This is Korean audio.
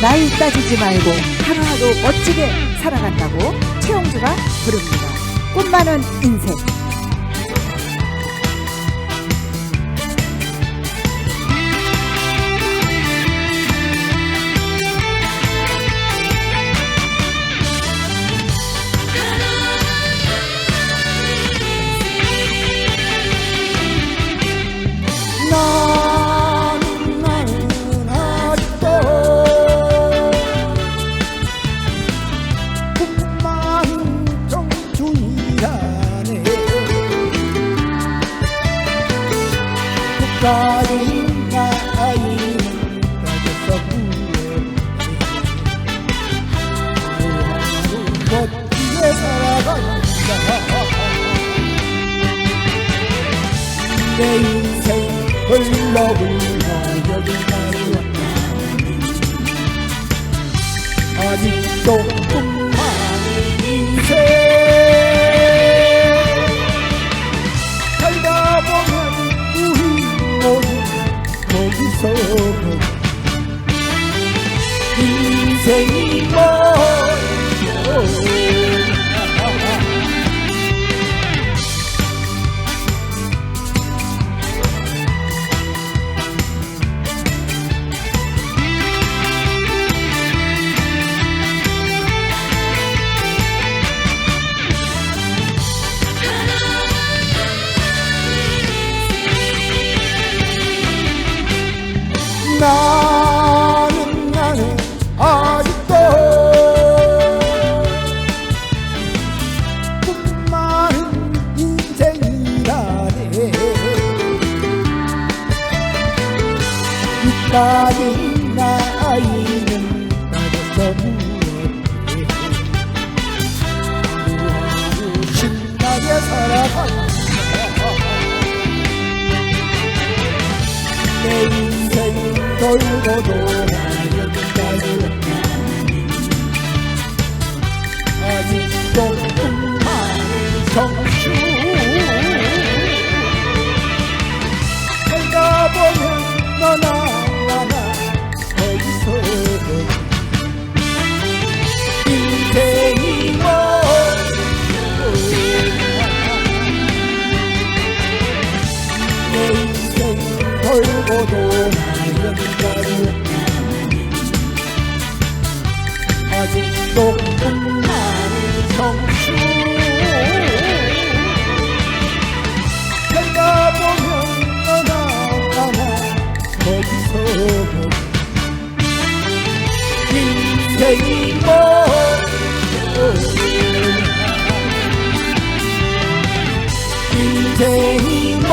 나이 따지지 말고 하루하루 멋지게 살아간다고 최용주가 부릅니다. 꿈 많은 인생. 왔다 아직도 거기서 인생이 나는 나는 아직도 꿈 많은 인생이라네. 이까지 나이는 나져서 무엇해 하루하루 신나게 살아간다 생 誰にも人生にも